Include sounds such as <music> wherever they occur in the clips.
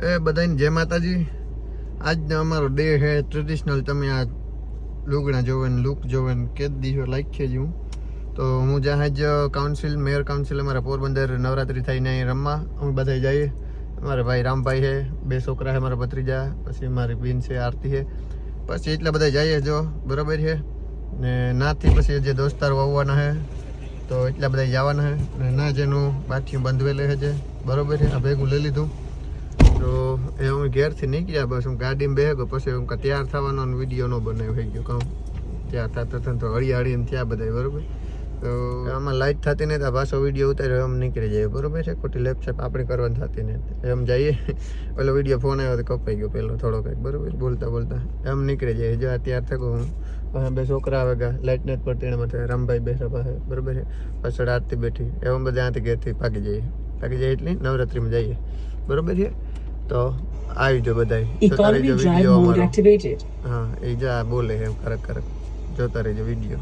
એ બધાને જય માતાજી. આજનો અમારો ડે છે ટ્રેડિશનલ તમે આ લુગણા જોવે ને લુક જોવે ને કે દિવસો લાઈક છે જ હું. તો હું જ્યાં જ કાઉન્સિલ મેયર કાઉન્સિલ અમારા પોરબંદર નવરાત્રી થઈને અહીં રમવા, અમે બધા જઈએ. અમારા ભાઈ રામભાઈ છે, બે છોકરા છે મારા ભત્રીજા, પછી મારી બેન છે, આરતી છે. પછી એટલા બધા જઈએ જો, બરોબર છે? ને નાથી પછી જે દોસ્તારો આવવાના છે, તો એટલા બધા જવાના છે. ને ના જેનું બાઠિયું બંધવેલે છે જે બરોબર છે? આ ભેગું લઈ લીધું. તો એ હું ઘેરથી નીકળ્યા, બસ હું ગાડીમાં બેહ્યો, પછી હું કાં તૈયાર થવાનો વીડિયો ન બનાવ્યો, થઈ ગયો કહું તૈયાર થતા થતા તો હળી હળીને થયા બધા બરોબર? તો આમાં લાઈટ થતી નહીં તો પાછો વીડિયો ઉતાર્યો, એમ નીકળી જાય, બરોબર છે? ખોટી લેપસેપ આપણે કરવાની થતી નહીં એમ જઈએ, <laughs> પેલો વીડિયો ફોન આવ્યો તો કપાઈ ગયો પેલો થોડો કંઈક, બરોબર? બોલતા બોલતા, એમ નીકળી જાય જો તૈયાર થયો હું. પાસે બે છોકરા આવે ગયા લાઈટ નથી પડતી, એના માટે રામભાઈ બેઠા પાસે, બરોબર છે? પાછળ આરતી બેઠી, એમ બધા ત્યાંથી ઘેરથી ભાગી જઈએ. ભાગી જાય એટલે નવરાત્રીમાં જઈએ, બરોબર છે? તો આવી જાઓ બધા Economy drive mode activated. હા એ જા બોલે એમ કરક કરક. જોતા રહેજો વીડિયો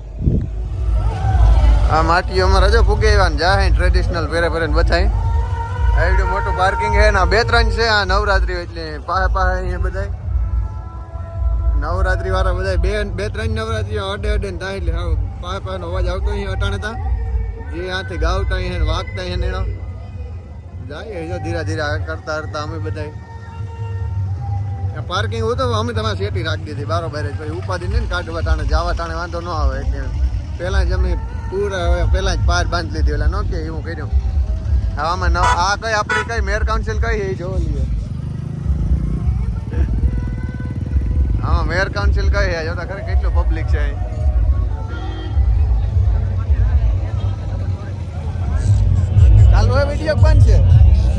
આ માટી અમારા જો ફુગે એવા જા હે ટ્રેડિશનલ પહેરે પહેરે બધાય. આઈડું મોટું પાર્કિંગ હે ને આ બે ત્રણ છે આ નવરાત્રી એટલે પાહે પાહે અહીંયા બધાય. નવરાત્રી વાળા બધા બે બે ત્રણ નવરાત્રી અડે અડે ને થાય એટલે હાવ પાહે પાહે અવાજ આવતો અહીંયા અટાણે તા જે આથી ગાવતા અહીંયા ને વાગતા અહીંયા એનો. જાય જો ધીરે ધીરે આગળ કરતા કરતા અમે બધાય. પાર્કિંગ હું તો અમે તમારે સેટી રાખી દીધી બરોબર જ. પછી ઉપાધિ નહીં કાઢવા ટાણે, જવા ટાણે વાંધો ન આવે. એટલે પહેલાં જ અમે પૂરા હવે પહેલાં જ પાર બાંધી લીધી, એટલે ન કે એવું કર્યું. હવે આમાં ન આ કઈ આપણી કઈ મેયર કાઉન્સિલ કઈ એ જોવા લઈએ આમાં મેયર કાઉન્સિલ કઈ છે જોતા ખરે કેટલું પબ્લિક છે. ચાલુ હોય વીડિયો બંધ છે.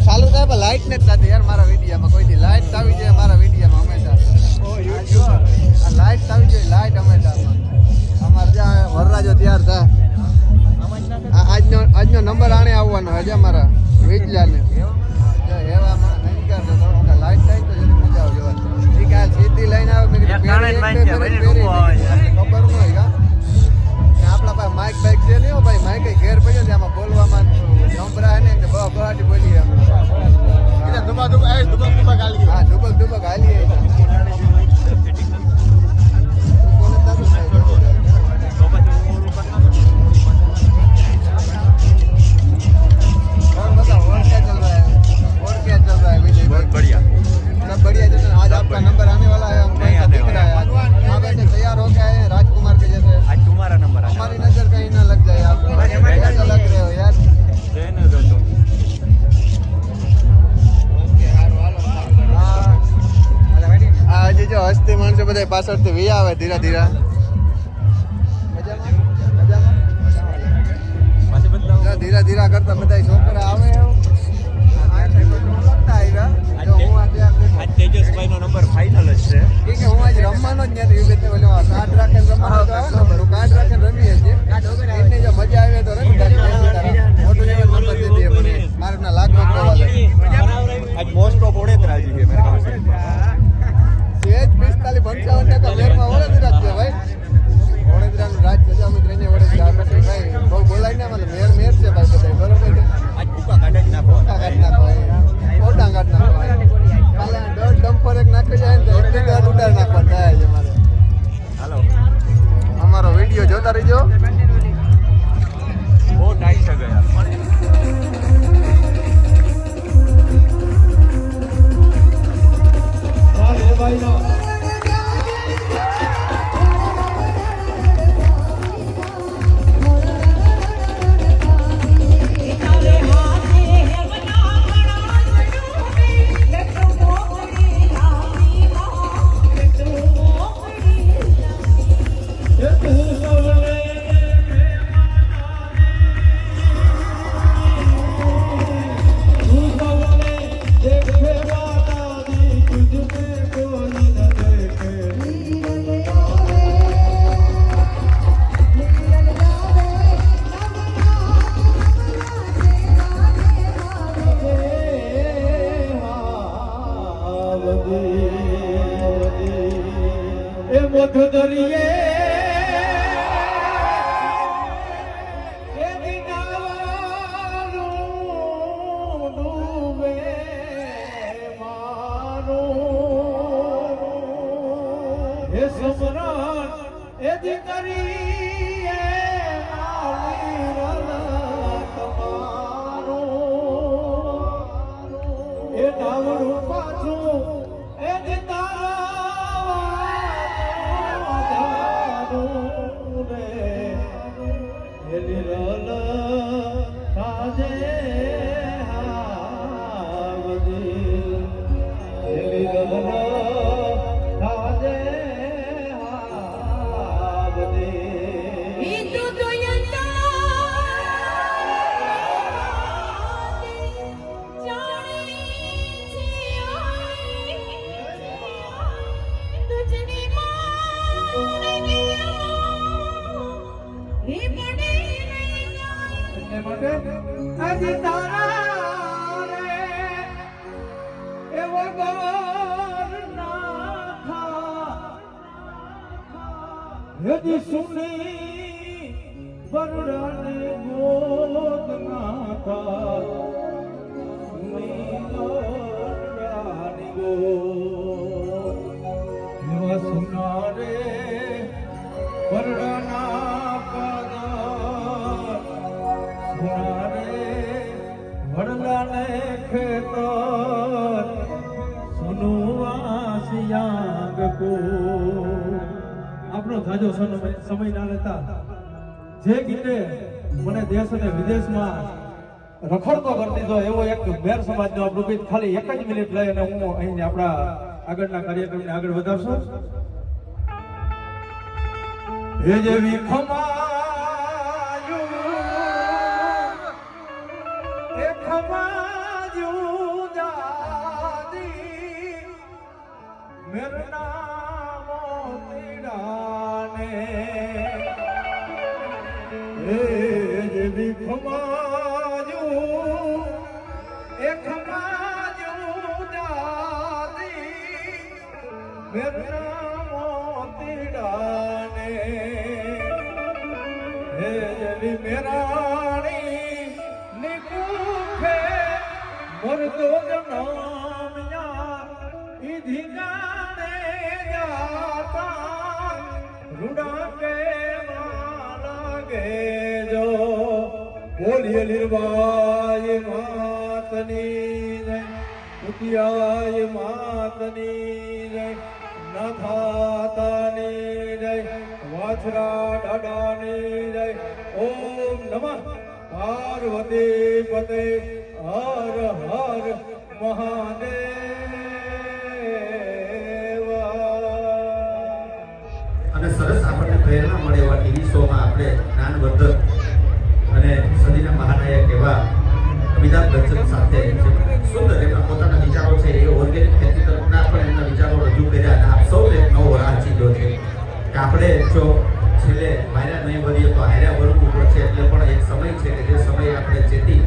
ચાલુ થાય પણ લાઈટ નથી થતી યાર મારા વિડીયામાં. કોઈ દી લાઈટ આવી જોઈએ મારા વિડીયામાં હંમેશા. આ લાઈટ આવી જોઈએ લાઈટ હંમેશા અમારે જ્યાં વરરાજો તૈયાર થાય આ આજનો આજનો નંબર આણે આવવાનો હજે અમારા વિજલાને આવે સીધી લઈને આવે આવે. ખબર ન હોય કા આપણા પાસે માઇક બાઇક છે નહીં ભાઈ માઇક ઘેર પડ્યો છે આમાં બોલવામાં નંબરા હે ને કે બહુ બહાટી બોલી એમ હા ડુબક ડુબક હાલી और बताओ और क्या चल रहा है और क्या चल रहा है विजय भाई बहुत बढ़िया सब बढ़िया जैसे आज आपका नंबर आने वाला है हमको नहीं ऐसा आने दिख रहा है आज आप ऐसे तैयार हो के आए हैं राजकुमार के जैसे आज तुम्हारा नंबर आने हमारी वाला नजर માણસો બધા પાછળથી વી આવે ધીરે ધીરે. ધીરે ધીરે કરતા બધા છોકરા આવે એવું. નંબર ફાઇનલ જ છે હું આજે રમવાનો જ નથી એ રીતે ઓલો આ કાર્ડ રાખે રમવાનો તો આવે રાખીને રમીએ છીએ એમને જો મજા આવે તો રમી મોટું જેવો મોસ્ટ ઓફ ઓડેદરાજી છે મેરે સેજ પિસ્તાલીસ પંચાવન ટકા મેરમાં વડોદરા છે ભાઈ. વડોદરાનું રાજ અમે ત્રણે વડોદરા એ દીકરી એ નાની રલ તમારો એ પાછું આજે તારા રે એવો ગોર નાથા યદી સુની બરડાને ગોદ નાથા સુની બરડાને ગોદ એવા સુના રે ખેતર સુનુવા સિયાંગ કો. આપણો ધાજો સમય ના લેતા. જે ગીતે મને દેશ અને વિદેશમાં રખડતો કરી દીધો, એવો એક મેર સમાજનો આપણું ગીત. ખાલી એક જ મિનિટ લઈ અને હું અહીં આપણા આગળના કાર્યક્રમને આગળ વધારશું. એ જેવી વિખમાયું, એ ખમાયું દાદી મેરના મોતીડાને એ જેવી ખમાયું એ ખમાયું દાદી મેરના મોતીડાને હે એલી મેરાણી મરદો જનામ્યા ઈ ધીંગાણે જાતા રૂડા કે લાગે જો? બોલીએ લીરબાઈ માતની જય ઉતિયાય માતની જય, નથાતાની જય, વાછરા દાદાની જય, ઓમ નમઃ. પાર્વતી પતે હર હર અને સરસ આપણને પ્રેરણા મળે એવા ટીવી શોમાં આપણે જ્ઞાનવર્ધક અને સદીના મહાનાયક એવા અમિતાભ બચ્ચન સાથે સુંદર, એમના પોતાના વિચારો છે, એ ઓર્ગેનિક ખેતી તરફના પણ એમના વિચારો રજૂ કર્યા અને આપ સૌને એક નવો રાહ ચીંધ્યો છે કે આપણે જો છેલ્લે હાર્યા નહીં ભરીએ તો હાર્યા વળવું પડશે, એટલે પણ એક સમય છે કે જે સમયે આપણે ચેતી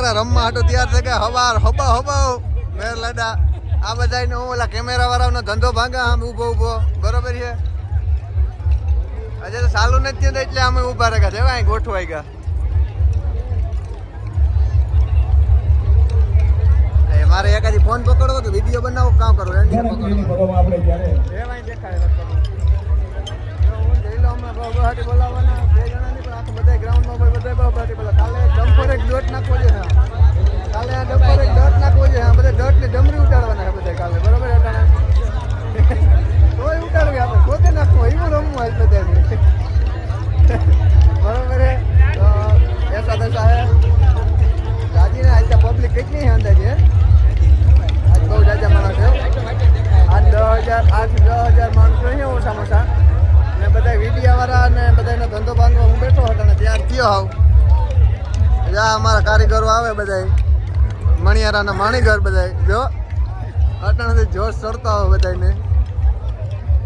છોકરા રમવા હાટો તૈયાર થઈ ગયા. હવાર હબા હબાવ મેર લાડા. આ બધા હું ઓલા કેમેરા વાળાનો ધંધો ભાંગા આમ ઊભો ઊભો. બરોબર છે? આજે તો સાલું નથી થયું તો એટલે અમે ઊભા રહ્યા. છે અહીં ગોઠવાઈ ગયા. મારે એકાદી ફોન પકડવો કે વીડિયો બનાવો? કામ કરો એન્ડિંગ પકડો. આપણે જ્યારે એમાંય દેખાય રસ્તો. જો હું જઈ લઉં હમણાં બહુબહાટી બોલાવવાના બે જણાની બધા ગ્રાઉન્ડમાં બધા કાલે ડમ્પર એક ડોટ નાખવો છે કાલે આ ડમ્પર એક ડોટ નાખવો છે બધા ડોટની ડમરી ઉડાડવાના છે બધા કાલે. બરોબર, અટાણે? <laughs> તોય ઉડાડવી આપણે. પોતે નાખવું એવું રમવું આજ બધાની બરાબર તો એસા દશા હે દાદીને આજે પબ્લિક કેટલી છે આજ બહુ જાજા માણસ છે. આજ દસ હજાર આઠ દસ હજાર માણસો છે ઓછામાં ઓછા. ને બધા વીડિયાવાળા ને બધાનો ધંધો ભાંગવા હું બેઠો હતો ને ત્યાં થયો હાવ જા અમારા કારીગરો આવે બધા મણિયારાના માણીગર બધા જો અટાણે જોશ ચડતા હોય બધાને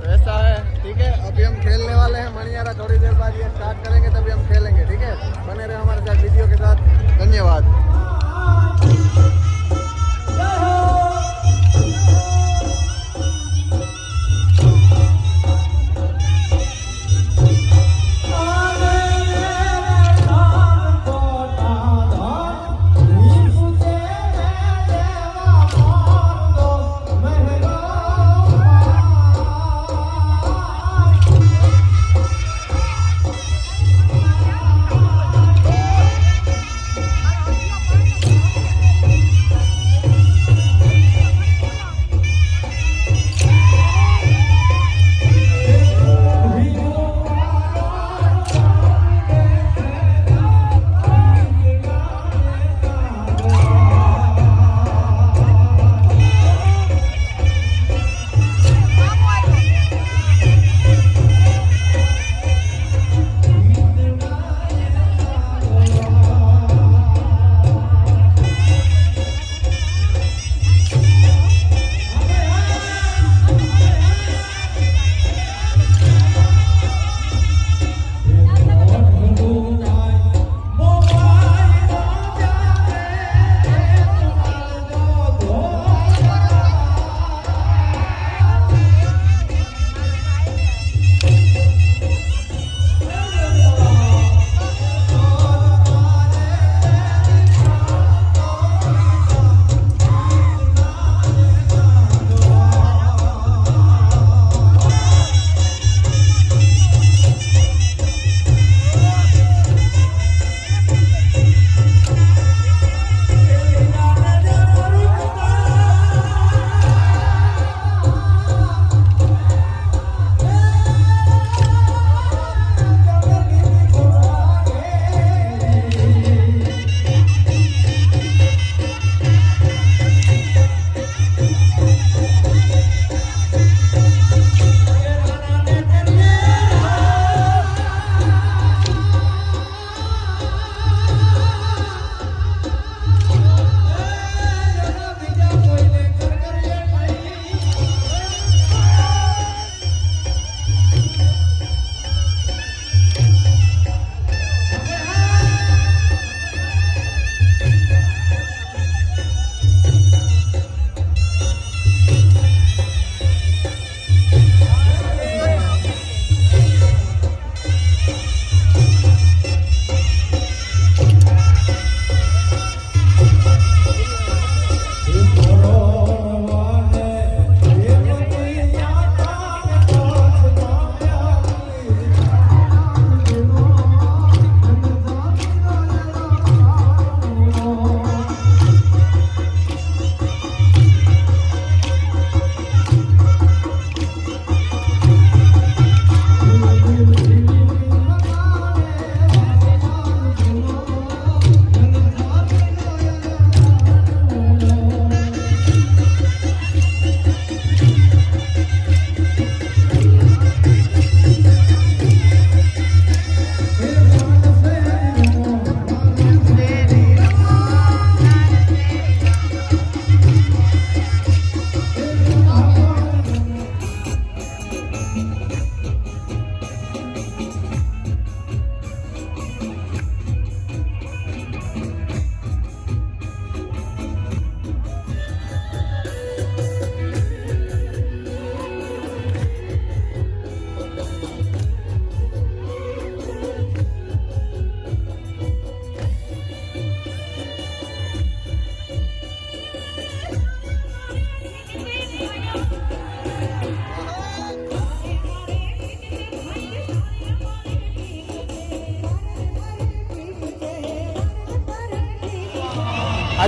ऐसा है ठीक है अभी हम खेलने वाले हैं मणियारा थोड़ी देर बाद ये स्टार्ट करेंगे तभी हम खेलेंगे ठीक है बने रहे हमारे साथ वीडियो के साथ धन्यवाद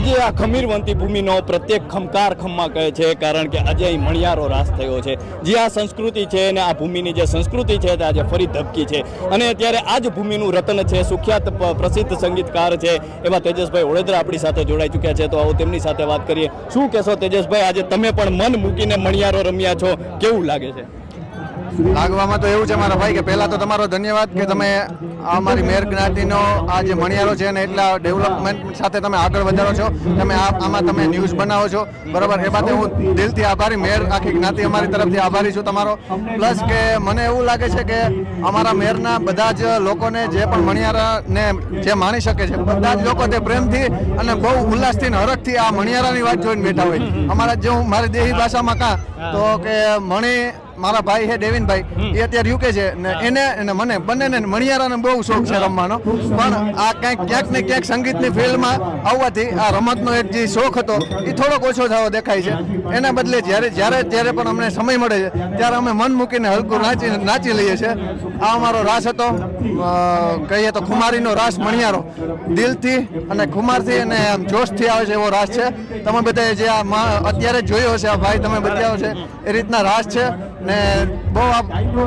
આજે આ ખમીરવંતી ભૂમિનો પ્રત્યેક ખમકાર ખમ્મા કહે છે, કારણ કે આજે અહીં મણિયારો રાસ થયો છે. જે આ સંસ્કૃતિ છે અને આ ભૂમિની જે સંસ્કૃતિ છે તે આજે ફરી ધબકી છે. અને અત્યારે આ જ ભૂમિનું રતન છે, સુખ્યાત પ્રસિદ્ધ સંગીતકાર છે, એવા તેજસભાઈ ઓળેદરા આપણી સાથે જોડાઈ ચૂક્યા છે. તો આવો તેમની સાથે વાત કરીએ. શું કહેશો તેજસભાઈ, આજે તમે પણ મન મૂકીને મણિયારો રમ્યા છો, કેવું લાગે છે? લાગવામાં તો એવું છે મારા ભાઈ કે પહેલાં તો તમારો ધન્યવાદ કે તમે આ અમારી મેર જ્ઞાતિનો આ જે મણિયારો છે ને એટલા ડેવલપમેન્ટ સાથે તમે આગળ વધારો છો. તમે આમાં તમે ન્યૂઝ બનાવો છો. બરાબર? એ બાદ હું દિલથી આભારી, મેર આખી જ્ઞાતિ અમારી તરફથી આભારી છું તમારો. પ્લસ કે મને એવું લાગે છે કે અમારા મેરના બધા જ લોકોને જે પણ મણિયારાને જે માણી શકે છે, બધા જ લોકો તે પ્રેમથી અને બહુ ઉલ્લાસથી હરખથી આ મણિયારાની વાત જોઈને બેઠા હોય. અમારા જે હું મારી દેહી ભાષામાં કાં તો કે મણી મારા ભાઈ છે દેવિનભાઈ એ અત્યારે યુકે છે ને એને અને મને બંનેને મણિયારાને બહુ શોખ છે રમવાનો. પણ આ ક્યાંક ક્યાંક ને ક્યાંક સંગીતની ફિલ્ડમાં આવવાથી આ રમતનો એક જે શોખ હતો એ થોડોક ઓછો થવો દેખાય છે. એના બદલે જ્યારે જ્યારે જ્યારે પણ અમને સમય મળે છે ત્યારે અમે મન મૂકીને હલકું નાચી નાચી લઈએ છીએ. આ અમારો રાસ હતો કહીએ તો ખુમારીનો રાસ મણિયારો. દિલથી અને ખુમારથી અને આમ જોશથી આવે છે એવો રાસ છે. તમે બધાએ જે આ અત્યારે જોયો હશે આ ભાઈ તમે બતાવ્યો છે એ રીતના રાસ છે. ને બહુ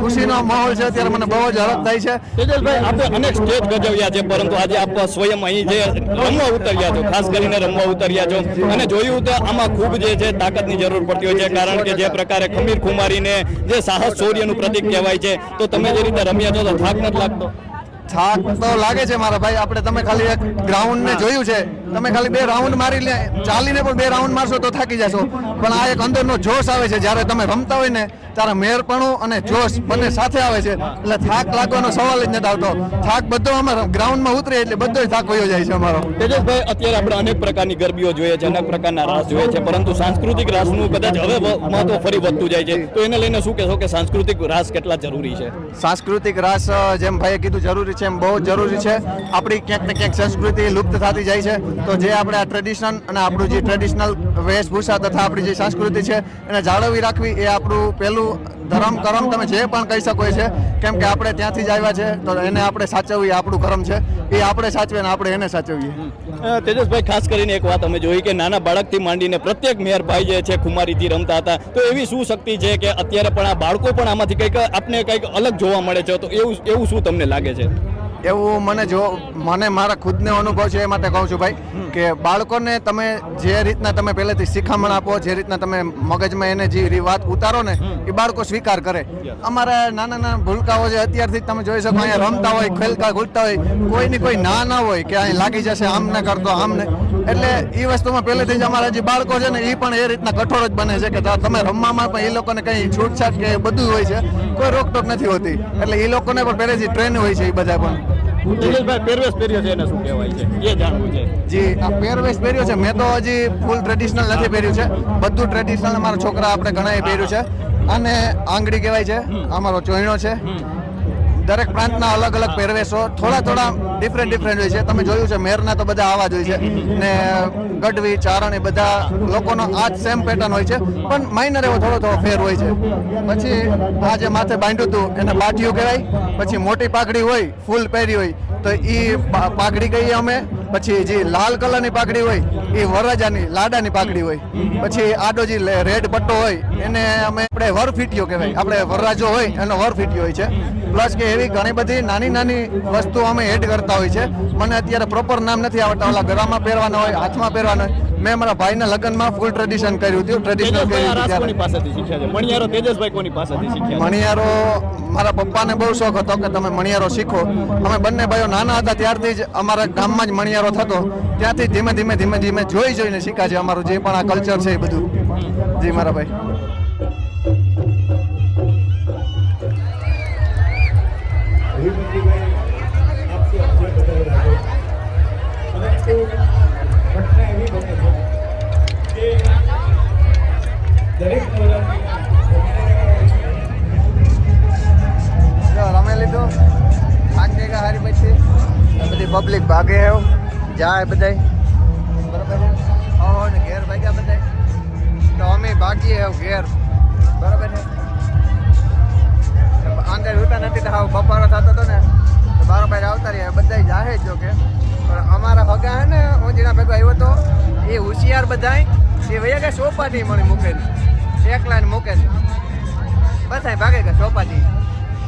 ખુશીનો માહોલ છે, અત્યારે મને બહુ જ હરખ થાય છે. તેજસભાઈ આપણે અનેક સ્ટેજ ગજવ્યા છે, પરંતુ આજે આપ સ્વયં અહીં જે રમવા ઉતર્યા છો, ખાસ કરીને રમવા ઉતર્યા છો, અને જોયું તો આમાં ખૂબ જે છે તાકાતની જરૂર પડતી હોય છે, કારણ કે જે પ્રકારે ખમીર ખુમારીને જે સાહસ, શૌર્યનું પ્રતીક કહેવાય છે, તો તમે જે રીતે રમ્યા છો, તો થાક નથી લાગતો? થાક તો લાગે છે મારા ભાઈ. આપણે તમે ખાલી એક ગ્રાઉન્ડ ને જોયું છે. તમે ખાલી બે રાઉન્ડ મારી લે ચાલીને પણ બે રાઉન્ડ મારશો તો થાકી જશો. પણ આ એક અંદરનો જોશ આવે છે. જ્યારે તમે રમતા હોય ને ત્યારે મેરપણું અને જોશ બંને સાથે આવે છે. એટલે થાક લાગવાનો સવાલ જ નથી આવતો. થાક બધો અમારા ગ્રાઉન્ડમાં ઉતરે એટલે બધો જ થાક વયો જાય છે અમારો. તેજસભાઈ અત્યારે આપણે અનેક પ્રકારની ગરબીઓ જોઈએ છે અનેક પ્રકારના રાસ જોઈએ છે પરંતુ સાંસ્કૃતિક રાસનું કદાચ હવે મહત્વ ફરી વધતું જાય છે. તો એને લઈને શું કહેશો કે સાંસ્કૃતિક રાસ કેટલા જરૂરી છે? સાંસ્કૃતિક રાસ જેમ ભાઈએ કીધું જરૂરી છે. એમ બહુ જરૂરી છે. આપણી ક્યાંક ને ક્યાંક સંસ્કૃતિ લુપ્ત થતી જાય છે. તો જે આપણે આ ટ્રેડિશનલ અને આપણું જે ટ્રેડિશનલ વેશભૂષા તથા આપણી જે સંસ્કૃતિ છે, એને જાળવી રાખવી એ આપણું પહેલું ધર્મ કરમ તમે જે પણ કહી શકો છે. કેમ કે આપણે ત્યાંથી જ આવ્યા છે, તો એને આપણે સાચવવી આપણું કરમ છે. એ આપણે સાચવીએ અને આપણે એને સાચવીએ. તેજસભાઈ, ખાસ કરીને એક વાત અમે જોઈ કે નાના બાળકથી માંડીને પ્રત્યેક મેયરભાઈ જે છે ખુમારીથી રમતા હતા, તો એવી શું શક્તિ છે કે અત્યારે પણ આ બાળકો પણ આમાંથી કંઈક આપને કંઈક અલગ જોવા મળે છે? તો એવું એવું શું તમને લાગે છે? એવું મને જો મને મારા ખુદનો અનુભવ છે એ માટે કહું છું ભાઈ કે બાળકોને તમે જે રીતના તમે પહેલેથી શિખામણ આપો જે રીતના તમે મગજમાં એને જે રીવાત ઉતારો ને એ બાળકો સ્વીકાર કરે. અમારા નાના નાના ભૂલકાઓ જે અત્યારથી તમે જોઈ શકો અહીંયા રમતા હોય ખેલતા ઘૂલતા હોય કોઈની કોઈ ના ના હોય કે અહીં લાગી જશે આમ ને કરતો આમ ને. એટલે એ વસ્તુમાં પહેલેથી જ અમારા જે બાળકો છે ને એ પણ એ રીતના કઠોર જ બને છે કે તમે રમવામાં પણ એ લોકોને કંઈ છૂટછાટ કે બધું હોય છે કોઈ રોકટોક નથી હોતી. એટલે એ લોકોને પણ પહેલેથી ટ્રેન હોય છે એ બધા પણ. તેજસભાઈ પહેરવેશ પહેર્યો છે એને શું કહેવાય છે? એ જાણવું છે. જી આ પહેરવેશ પહેર્યો છે. મેં તો હજી ફૂલ ટ્રેડિશનલ નથી પહેર્યું છે. બધું ટ્રેડિશનલ અમારા છોકરા આપણે ઘણાએ પહેર્યું છે. અને આંગળી કહેવાય છે. અમારો ચોયણો છે. દરેક પ્રાંતના અલગ અલગ પહેરવેશો. થોડા થોડા ડિફરન્ટ ડિફરન્ટ હોય છે. તમે જોયું છે, મેરના તો બધા આવા જ હોય છે. ને, ગઢવી, ચારણ એ બધા લોકોનો આ જ સેમ પેટર્ન હોય છે. પણ માઇનર એવો થોડો થોડો ફેર હોય છે. પછી આ જે માથે બાંધ્યું હતું, એને બાટીયું કહેવાય. પછી મોટી પાઘડી હોય, ફૂલ પહેરી હોય, તો એ પાઘડી કહીએ અમે. પછી જે લાલ કલરની પાઘડી હોય, એ વરરાજાની, લાડાની પાઘડી હોય. પછી આડો જે રેડ પટ્ટો હોય, એને અમે આપણે વરફીટીયો કહેવાય. આપણે વરરાજો હોય, એનો વરફીટીયો હોય છે. પ્લસ કે એવી ઘણી બધી નાની નાની વસ્તુઓ અમે એડ કરતા હોય છે. મને અત્યારે પ્રોપર નામ નથી આવડતા. ઓલા ગળામાં પહેરવાના હોય હાથમાં પહેરવાના હોય. મેં મારા ભાઈના લગ્નમાં ફૂલ ટ્રેડિશન કર્યું હતું. ટ્રેડિશનલ મણિયારો મારા પપ્પાને બહુ શોખ હતો કે તમે મણિયારો શીખો. અમે બંને ભાઈઓ નાના હતા ત્યારથી જ અમારા ગામમાં જ મણિયારો થતો. ત્યાંથી ધીમે ધીમે ધીમે ધીમે જોઈ જોઈને શીખા છે અમારું જે પણ આ કલ્ચર છે એ બધું. જી મારા ભાઈ. રમે લીધું. થાકી જગ્યા હારી પછી બધી પબ્લિક ભાગે હે. જાય બધાય. બરાબર? હો ને ઘેર ભાગ્યા બધાય. તો અમે ભાગીએ હે ઘેર. બરાબર છે? આંગળ ઉતા નથી તો હા બપારો થતો હતો ને. તો બારો ભાઈ આવતા રહ્યા બધા જાહે જો કે. પણ અમારા ભગા હે ને હું જેના ભેગો આવ્યો હતો એ હોશિયાર બધાય એ વયા કે સોપાટી મને મૂકેલી એકલા ને મૂકેલી બધાય ભાગે કે સોપાટી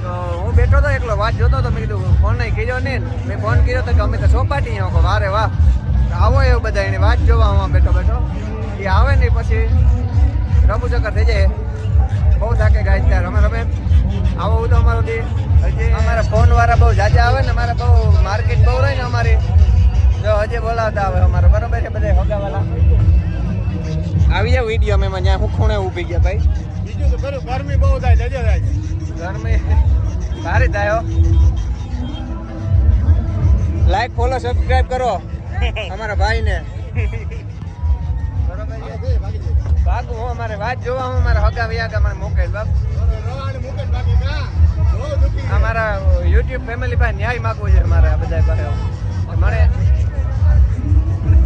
તો હું બેઠો તો એકલો વાત જોતો હતો મેં કીધું ફોન નહીં કર્યો ને મેં ફોન કર્યો તો કે અમે તો સોપાટી આવો વારે વાહ. આવો એવો બધા એની વાત જોવા હું બેઠો બેઠો. એ આવે ને પછી રમુ ચક્કર થઈ જાય. બહુ થાકે ગાય ત્યારે અમે રમે. આવો તો અમારો અમારા ફોન વાળા બહુ જાજા આવે ને મારે બહુ માર્કેટ બહુ રહે ને અમારી. જો હજી બોલાવતા આવે અમારે. બરોબર છે બધા હગાવાલા? આવી જાવ વીડિયો અમે ત્યાં હું ખૂણે ઊભી ગયા ભાઈ. બીજું તો ખરું ગરમી બહુ થાય જજો થાય. ગરમી સારી થાય હો. લાઈક ફોલો સબસ્ક્રાઇબ કરો અમારા ભાઈને. બરોબર ભાગું હું અમારે વાત જોવા હું અમારા હગા વિયાગા મને મોકલ બાપ અમારા યુટ્યુબ ફેમિલી પાસે ન્યાય માગવું છે મારે આ બધા પાસે. મને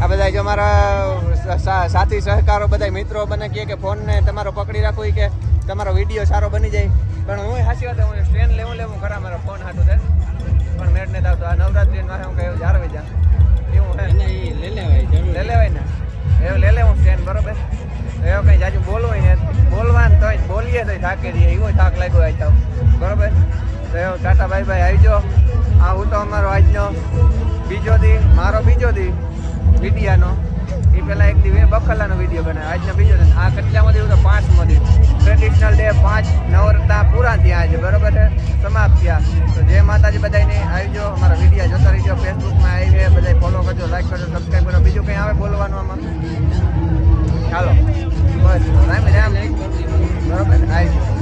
આ બધા જો મારા સાથી સહકારો બધા મિત્રો બને કહે કે ફોનને તમારો પકડી રાખો કે તમારો વીડિયો સારો બની જાય. પણ હું સાચી વાત હું સ્ટેન્ડ લેવું લેવું ખરા મારો ફોન હાટું છે. પણ મેળ નહીં આવતો આ નવરાત્રી મારે હું કહ્યું જાળવી જા. એવું હે. લે લેવાય ને. એવું લે લે હું સ્ટેન્ડ બરોબર એવો કઈ જાજુ બોલવું ને બોલવાનું તોય બોલીએ તોય થાકી દઈએ એવો થાક લાગ્યો આવી જાવ બરોબર? તો એવું ટાટા ભાઈ ભાઈ જાઓ આ હું તો અમારો આજનો. બીજો દી મારો બીજો દી. મીડિયાનો એ પહેલાં એક દિવસ બખલાનો વીડિયો બનાવ્યો. આજના બીજો ને, આ કેટલામાં દીધું તો પાંચ મળી ટ્રેડિશનલ ડે પાંચ નવરતા પૂરા થયા આજે, બરાબર છે? સમાપ્ત થયા. તો જય માતાજી બધાને આવજો, અમારા વિડીયા જોતા રહીજો ફેસબુકમાં આવી આવીને બધા ફોલો કરજો લાઈક કરજો સબસ્ક્રાઈબ કરો. બીજું કંઈ આવે બોલવાનું આમાં? ચાલો. બસ, રામ રામ. બરાબર આવી